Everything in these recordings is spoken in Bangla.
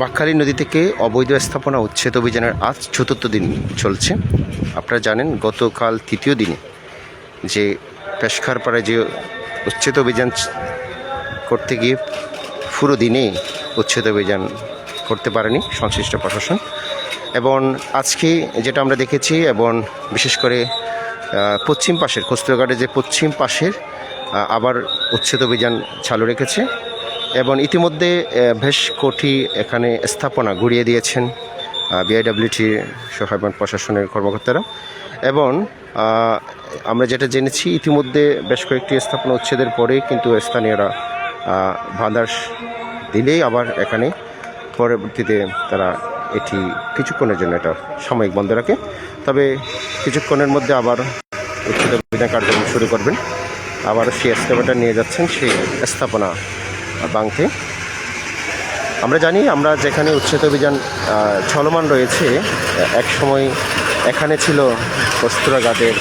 বাঁকখালী নদী থেকে অবৈধ স্থাপনা উচ্ছেদ অভিযানের আজ চতুর্থ দিন চলছে। আপনারা জানেন, গতকাল তৃতীয় দিনে যে পেশখারপাড়ায় যে উচ্ছেদ অভিযান করতে গিয়ে পুরো দিনে উচ্ছেদ অভিযান করতে পারেনি সংশ্লিষ্ট প্রশাসন। এবং আজকে যেটা আমরা দেখেছি, এবং বিশেষ করে পশ্চিম পাশের খস্ত্রঘাটের যে পশ্চিম পাশের আবার উচ্ছেদ অভিযান চালু রেখেছে। এবং ইতিমধ্যে বেশ কোটি এখানে স্থাপনা ঘুরিয়ে দিয়েছেন বিআইডব্লিউটি সহায়বান প্রশাসনের কর্মকর্তারা। এবং আমরা যেটা জেনেছি, ইতিমধ্যে বেশ কয়েকটি স্থাপনা উচ্ছেদের পরে কিন্তু স্থানীয়রা বাঁধার দিলেই আবার এখানে পরবর্তীতে তারা এটি কিছুক্ষণের জন্য এটা সাময়িক বন্ধ রাখে। তবে কিছুক্ষণের মধ্যে আবার উচ্ছেদ কার্যক্রম শুরু করবেন। আবার সেই স্থাপনাটা নিয়ে যাচ্ছেন সেই স্থাপনা বাংতে আমরা জানি আমরা যেখানে উচ্ছেদ অভিযান চলমান রয়েছে, এক সময় এখানে ছিল কস্তুরাঘাটের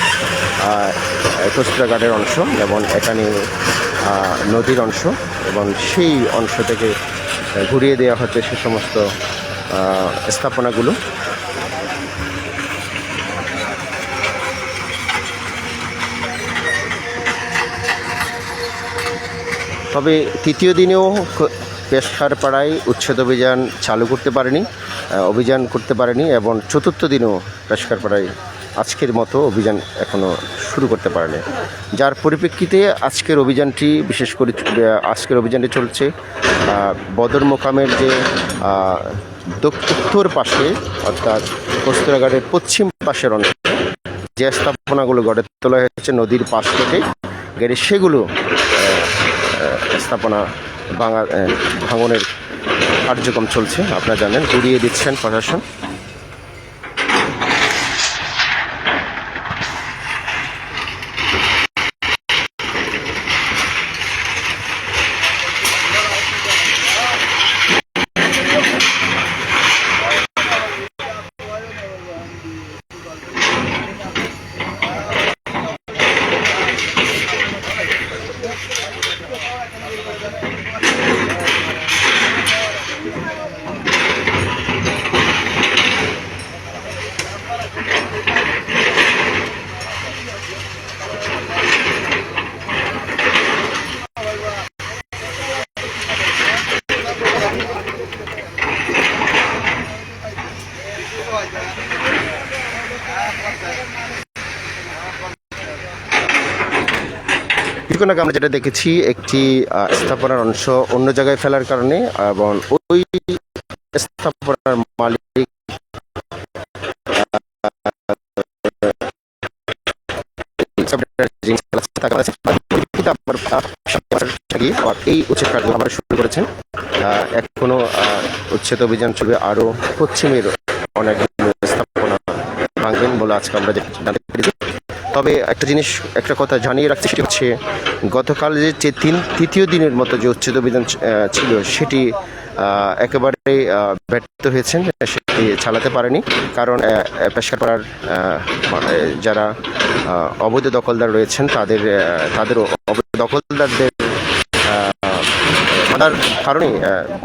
কস্তুরাঘাটের অংশ এবং এখানে নদীর অংশ এবং সেই অংশ থেকে ঘুরিয়ে দেওয়া হচ্ছে সে সমস্ত স্থাপনাগুলো। তবে তৃতীয় দিনেও ক- পেশকার পাড়ায় উচ্ছেদ অভিযান চালু করতে পারেনি অভিযান করতে পারেনি এবং চতুর্থ দিনেও পেশকার পাড়ায় আজকের মতো অভিযান এখনও শুরু করতে পারেনি। যার পরিপ্রেক্ষিতে আজকের অভিযানটি, বিশেষ করে আজকের অভিযানটি চলছে বদর মোকামের যে উত্তর পাশে, অর্থাৎ কস্তুরাঘাটের পশ্চিম পাশের অংশে যে স্থাপনাগুলো গড়ে তোলা হয়েছে, নদীর পাশ থেকে গেড়ে সেগুলো স্থাপনা বাঙাল ভাঙনের কার্যক্রম চলছে। আপনারা জানেন ঘুরিয়ে দিচ্ছেন প্রশাসন। আমরা যেটা দেখেছি, একটি স্থাপনার অংশ অন্য জায়গায় ফেলার কারণে এবং ওই স্থাপনার মালিক এই উচ্ছেদ কার্য আবার শুরু করেছেন। এখনও উচ্ছেদ অভিযান চলবে আরও পশ্চিমের অনেক স্থাপনা ভাঙবেন বলে আজকে আমরা তবে একটা জিনিস, একটা কথা জানিয়ে রাখছি সেটি হচ্ছে, গতকাল যে তিন, তৃতীয় দিনের মতো যে উচ্ছেদ অভিযান ছিল সেটি একেবারে ব্যর্থ হয়েছেন, সেটি চালাতে পারেনি। কারণ পেশকারপাড়ার যারা অবৈধ দখলদার রয়েছেন, তাদের তাদের অবৈধ দখলদারদের মানার কারণে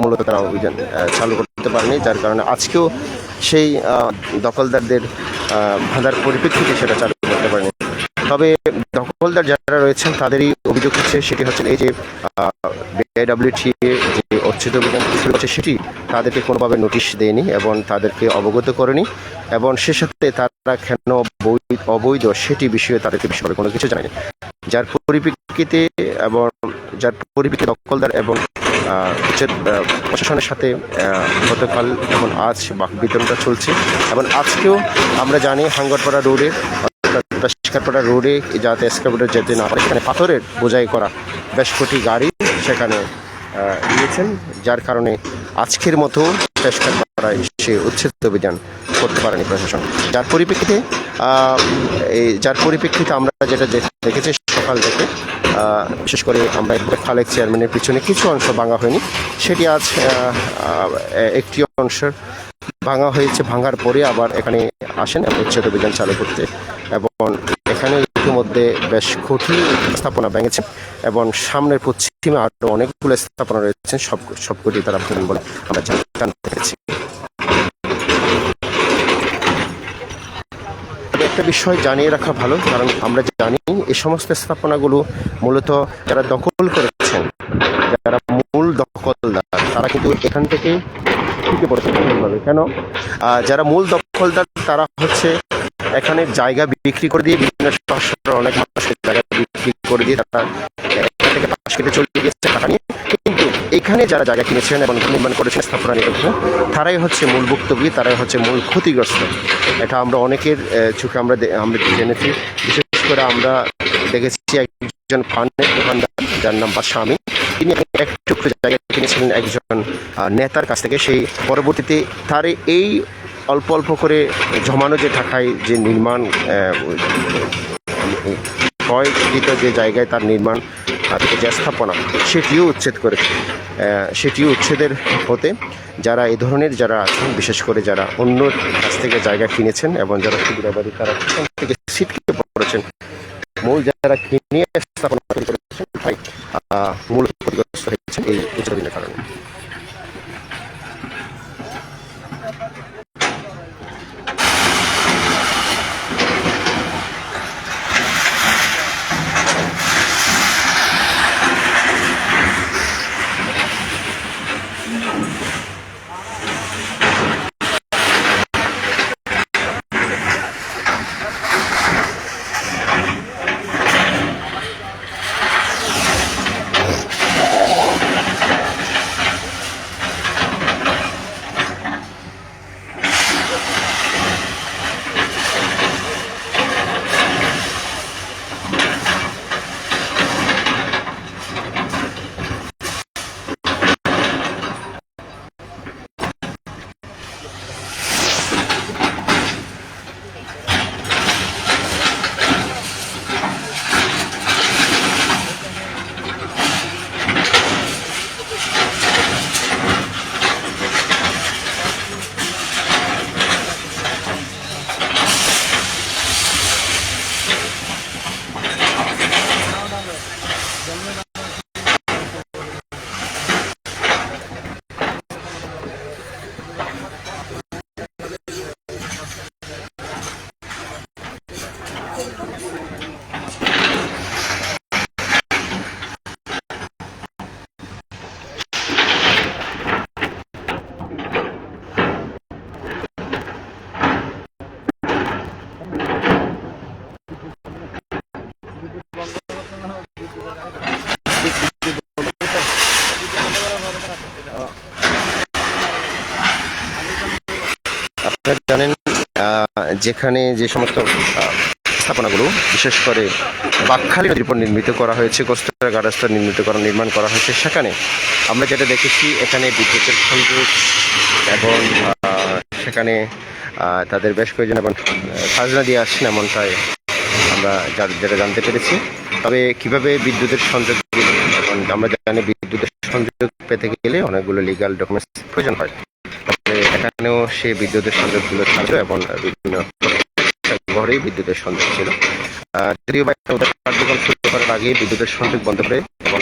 মূলত তারা অভিযান চালু করতে পারেনি। যার কারণে আজকেও সেই দখলদারদের বাধার পরিপ্রেক্ষিতে সেটা চালু করতে পারেনি। তবে দখলদার যারা রয়েছেন, তাদেরই অভিযোগ হচ্ছে সেটি হচ্ছে এই যে বিআইডব্লিউটি যে অভিযান শুরু সেটি তাদেরকে কোনোভাবে নোটিশ দেয়নি এবং তাদেরকে অবগত করেনি এবং সে সাথে তারা কেন অবৈধ সেটি বিষয়ে তাদেরকে বিষয়ে কোনো কিছু জানায়নি। যার পরিপ্রেক্ষিতে এবং যার পরিপ্রেক্ষিতে দখলদার এবং প্রশাসনের সাথে গতকাল এবং আজ বাক বিতরণটা চলছে। এবং আজকেও আমরা জানি হাঙ্গরপাড়া রোডে পেশকারপাড়া রোডে যাতে এসকাভেটর যেতে না পারে সেখানে পাথরের বোঝাই করা বেশ কটি গাড়ি সেখানে আহ, দিয়েছেন যার কারণে আজকের মতো পেশকারপাড়ায় সে উচ্ছেদ অভিযান করতে পারেনি প্রশাসন। যার পরিপ্রেক্ষিতে এই যার পরিপ্রেক্ষিতে আমরা যেটা দেখেছি সকাল থেকে বিশেষ করে আমরা খালেক চেয়ারম্যানের পিছনে কিছু অংশ ভাঙা হয়নি। সেটি আজ একটি অংশ ভাঙা হয়েছে, ভাঙার পরে আবার এখানে আসেন উচ্ছেদ অভিযান চালু করতে। এবং এখানে ইতিমধ্যে বেশ কঠিন স্থাপনা ভেঙেছে এবং সামনের পশ্চিমে আরও অনেকগুলো স্থাপনা রয়েছে, সব সবকটি তারা ভাঙেন বলে আমরা জানতে পেরেছি। তবে একটা বিষয় জানিয়ে রাখা ভালো, কারণ আমরা জানি এই সমস্ত স্থাপনাগুলো মূলত যারা দখল করেছেন, যারা মূল দখলদার, তারা কিন্তু এখান থেকে ঢুকে পড়েছে কেন? যারা মূল দখলদার, তারা হচ্ছে এখানে জায়গা বিক্রি করে দিয়ে বিভিন্ন অনেক মানুষের জায়গা বিক্রি করে দিয়ে তারা থেকে পাশ কেটে চলে গিয়েছে। টাকা নিয়ে এখানে যারা জায়গা কিনেছেন এবং নির্মাণ করেছেন স্থাপনা নির্মাণ তারাই হচ্ছে মূল ভুক্তভোগী, তারাই হচ্ছে মূল ক্ষতিগ্রস্ত। এটা আমরা অনেকের চোখে আমরা আমরা জেনেছি। বিশেষ করে আমরা দেখেছি একজন পানের দোকানদার, যার নাম বা স্বামী। তিনি এক টুকরো জায়গা কিনেছিলেন একজন নেতার কাছ থেকে। সেই পরবর্তীতে তার এই অল্প অল্প করে জমানো যে টাকায় যে নির্মাণ ক্ষয়কৃত যে জায়গায় তার নির্মাণ যে স্থাপনা সেটিও উচ্ছেদ করে সেটিও উচ্ছেদের হতে যারা এই ধরনের যারা আছেন, বিশেষ করে যারা অন্য কাছ থেকে জায়গা কিনেছেন এবং যারা সুবিধাবাদী তারা থেকে ছিটকে পড়েছেন মূল যারা কিনে স্থাপনা করেছেন মূল ক্ষতিগ্রস্ত হয়েছে এই উচ্ছেদের কারণে। আপনারা জানেন যেখানে যে সমস্ত স্থাপনাগুলো, বিশেষ করে বাকখালী নদীর উপর নির্মিত করা হয়েছে কোস্টার গার্ডাস্টার নির্মিত করা, নির্মাণ করা হয়েছে, সেখানে আমরা যেটা দেখেছি, এখানে বিদ্যুতের সংযোগ এবং সেখানে তাদের বেশ কয়েকজন এবং খাজনা দিয়ে আসছেন এমনটাই আমরা যেটা জানতে পেরেছি। তবে কীভাবে বিদ্যুতের সংযোগ আমরা জানি বিদ্যুতের সংযোগ পেতে গেলে অনেকগুলো লিগাল ডকুমেন্টস প্রয়োজন হয়। এখানেও সে বিদ্যুতের সংযোগগুলো ছিল এবং বিভিন্ন ঘরেই বিদ্যুতের সংযোগ ছিল। যদিও বা কার্যক্রম শুরু করার আগে বিদ্যুতের সংযোগ বন্ধ করে এবং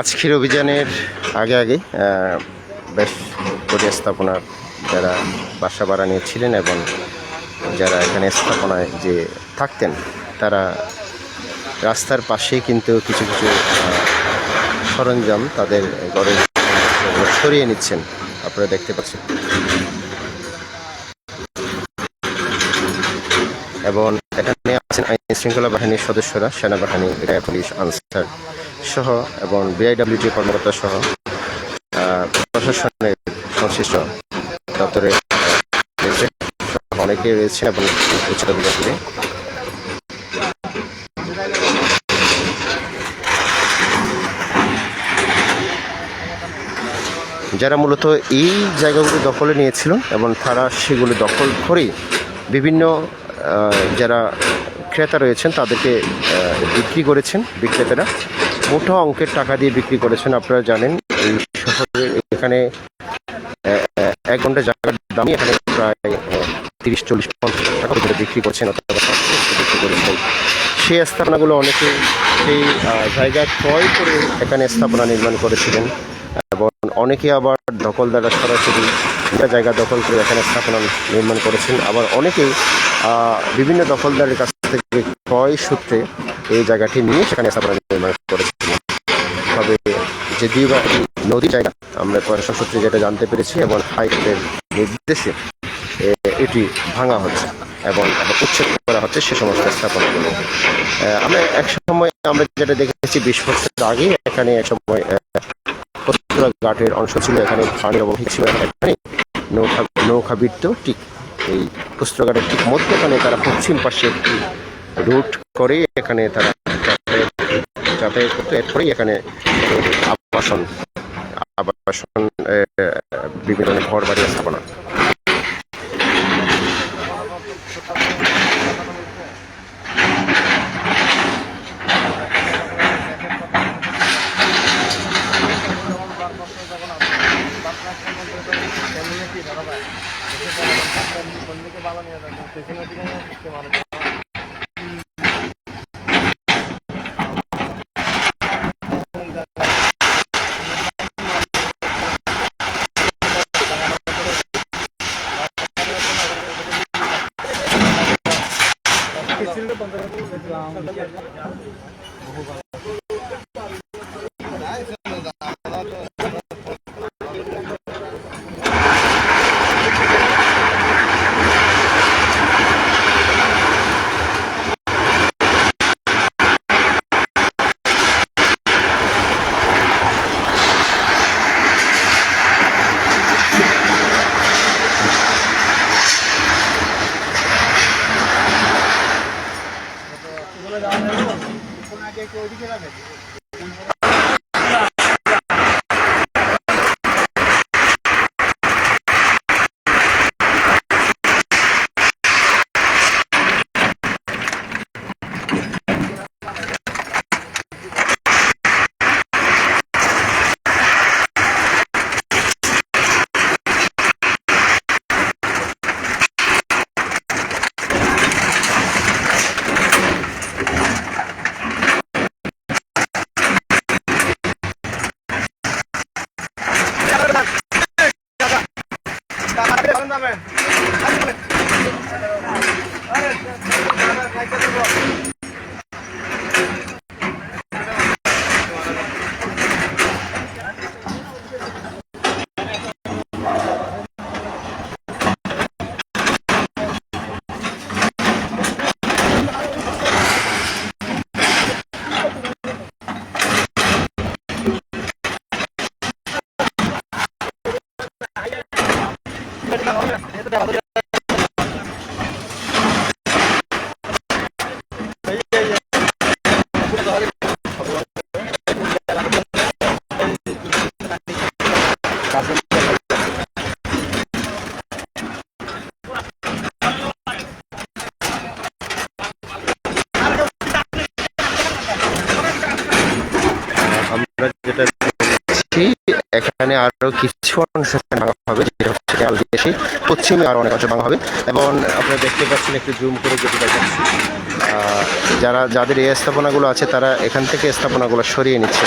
আজকের অভিযানের আগে আগে বেশ স্থাপনার যারা বাসা ভাড়া নিয়েছিলেন এবং যারা এখানে স্থাপনায় যে থাকতেন, তারা রাস্তার পাশে কিন্তু কিছু কিছু সরঞ্জাম তাদের ঘরে সরিয়ে নিচ্ছেন। আপনারা দেখতে পাচ্ছেন। এবং এখানে আছেন আইন শৃঙ্খলা বাহিনীর সদস্যরা, সেনাবাহিনী, পুলিশ, আনসার। সহ এবং বিআইডব্লিউটি কর্মকর্তা সহ প্রশাসনের সংশ্লিষ্ট রয়েছে। অনেকে রয়েছে এবং যারা মূলত এই জায়গাগুলো দখলে নিয়েছিল এবং তারা সেগুলো দখল করে বিভিন্ন যারা ক্রেতা রয়েছেন তাদেরকে বিক্রি করেছেন বিক্রেতারা মোটা অঙ্কের টাকা দিয়ে বিক্রি করেছেন, আপনারা জানেন। এই শহরে এখানে এক ঘণ্টা জায়গার দামই এখানে প্রায় তিরিশ, চল্লিশ, পঞ্চাশ টাকা করে বিক্রি করছেন অথবা বিক্রি করেছেন। সেই স্থাপনাগুলো অনেকে সেই জায়গা ক্রয় করে এখানে স্থাপনা নির্মাণ করেছিলেন। এবং অনেকে আবার দখলদাররা সরাসরি জায়গা দখল করে এখানে স্থাপনা নির্মাণ করেছেন। আবার অনেকেই বিভিন্ন দখলদারের কাছ থেকে ক্রয় সূত্রে এই জায়গাটি নিয়ে সেখানে স্থাপনা নির্মাণ করেছেন তবে যে বা নদী জায়গা, আমরা প্রশাসন সূত্রে যেটা জানতে পেরেছি এবং হাইকোর্টের নির্দেশে এটি ভাঙা হচ্ছে এবং উচ্ছেদ করা হচ্ছে সে সমস্ত স্থাপনাগুলো। আমরা এক সময় আমরা যেটা দেখেছি, বিশ বছর আগে এখানে এক সময় ঘাটের অংশ ছিল, এখানে পানির অবহিত ছিল, এখানে নৌকা নৌকা বৃত্ত ঠিক এই পুস্তকাটের ঠিক মধ্যখানে তারা পশ্চিম পাশে একটি রুট করে এখানে তারা যাতায়াত করতে। এরপরেই এখানে আবাসন আবাসন বিভিন্ন ঘর বাড়ি স্থাপনা चालू नहीं होता किसी ना किसी इसके मारे किसी ने पंद्रह এখন আগে একটু ওইদিকে যাবেন আমরা এখানে আরও কিছু অংশ ভাঙা হবে, যেটা হচ্ছে আলদিয়াসি পশ্চিমে আরও অনেক অংশ ভাঙা হবে। এবং আপনারা দেখতে পাচ্ছেন একটু জুম করে যেটি দেখাচ্ছি। যারা, যাদের এই স্থাপনাগুলো আছে, তারা এখান থেকে স্থাপনাগুলো সরিয়ে নিচ্ছে।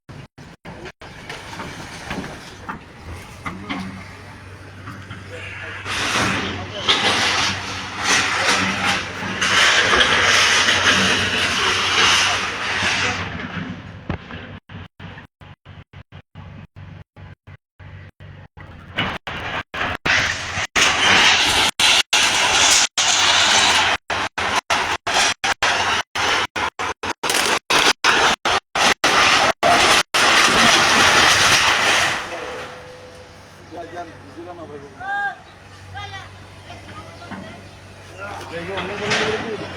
Pegou, não, não, não, não.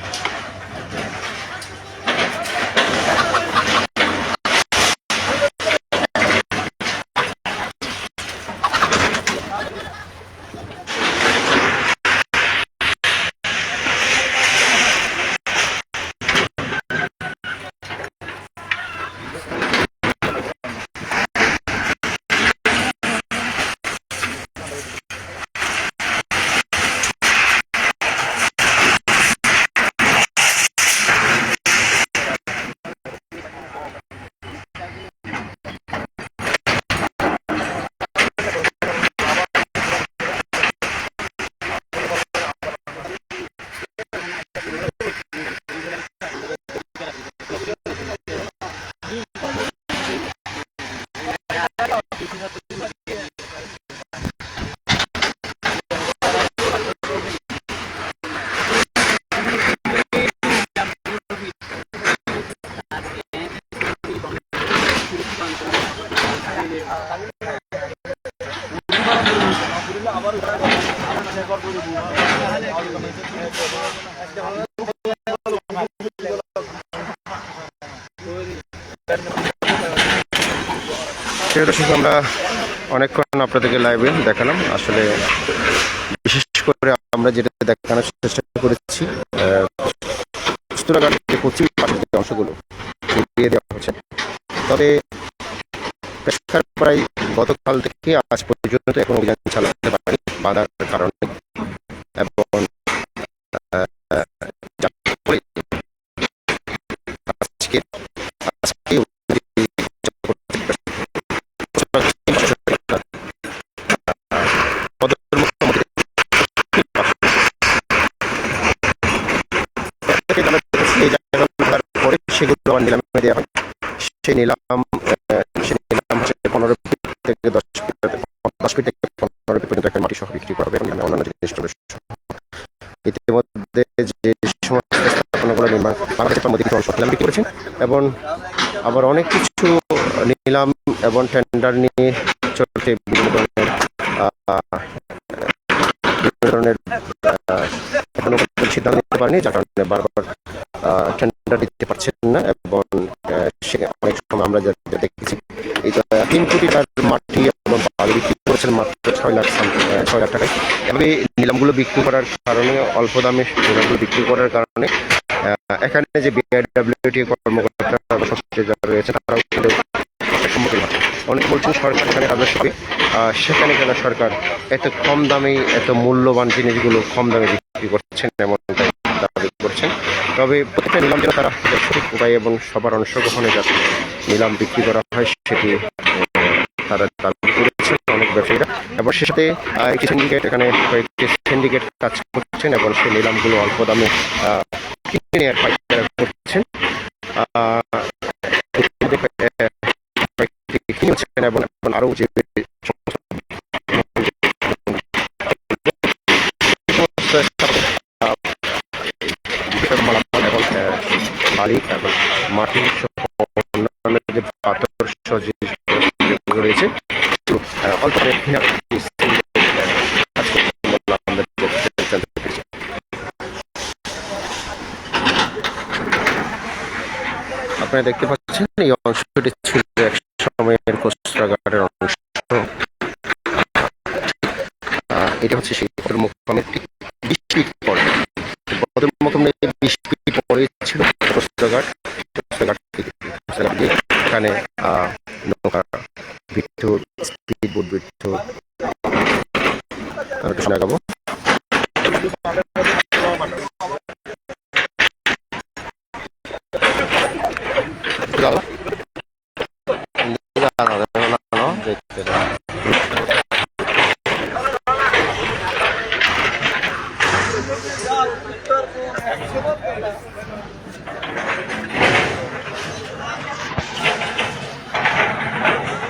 প্রিয় দর্শক আমরা অনেকক্ষণ আপনাদেরকে লাইভে দেখালাম। আসলে বিশেষ করে আমরা যেটা দেখানোর চেষ্টা করেছি অংশগুলো দিয়ে দেওয়া তবে প্রায় গতকাল থেকে আজ পর্যন্ত এখন অভিযান চালাতে পারেনি, বাধার কারণে এবং আবার নিলামে দেওয়া হয় সেই নিলাম সেই নিলাম হচ্ছে পনেরো থেকে দশ দশ ফিট থেকে পনেরো ফিট পর্যন্ত একটা মাটি সহ বিক্রি করবে এবং অন্যান্য জিনিসগুলো। ইতিমধ্যে যে সমস্ত স্থাপনাগুলো নির্মাণ, বাংলাদেশের মধ্যে অংশ নিলাম বিক্রি করেছেন এবং আবার অনেক কিছু নিলাম এবং টেন্ডার নিয়ে চলছে বিভিন্ন ধরনের বিভিন্ন ধরনের সিদ্ধান্ত নিতে পারেনি, যার কারণে বারবার টেন্ডার দিতে পারছেন না সে অনেক সময় আমরা যা- যা দেখেছি। এই তিন কোটি টাকার মাটি বালু বিক্রি করেছেন মাত্র ছয় লাখ ছয় লাখ টাকায়। এভাবে নিলামগুলো বিক্রি করার কারণে অল্প দামে নিলামগুলো বিক্রি করার কারণে এখানে যে বিআইডব্লিউটি কর্মকর্তা যারা রয়েছে কিন্তু সম্মুখীন হচ্ছে অনেকে বলছেন সরকার এখানে পাবে। আহ, সেখানে কেন সরকার এত কম দামে এত মূল্যবান জিনিসগুলো কম দামে বিক্রি করছেন এমনটাই করছেন? তবে প্রত্যেকটা নিলাম তারা সঠিক উপায় এবং সবার অংশগ্রহণে যাতে নিলাম বিক্রি করা হয় সেটি তারা দাবি করেছেন অনেক ব্যবসায়ীরা। এবং সে সাথে একটি সিন্ডিকেট এখানে কয়েকটি সিন্ডিকেট কাজ করছেন এবং সেই নিলামগুলো অল্প দামে কিনে নেওয়ার পাইকারা করছেন। আহ, আহ, কয়েকটি কিনে এবং এবং আরও যে বলে আমরা জানতে- জানতে পেরেছি। আপনারা দেখতে পাচ্ছেন, এই অংশটি ছিল এক সময়ের কোস্টাগারের অংশ এটা হচ্ছে সেই মুখোমুখি ঠিক বিশ ফিট পরে পদের মুখোমুখি বিশ ফিট পরে ছিল কোস্টাগার কোস্টাগার থেকে কোস্টাগার দিয়ে এখানে আহ, নৌকা বিদ্যুৎ স্পিড বোট বৃদ্ধ আর কিছু লাগাবো?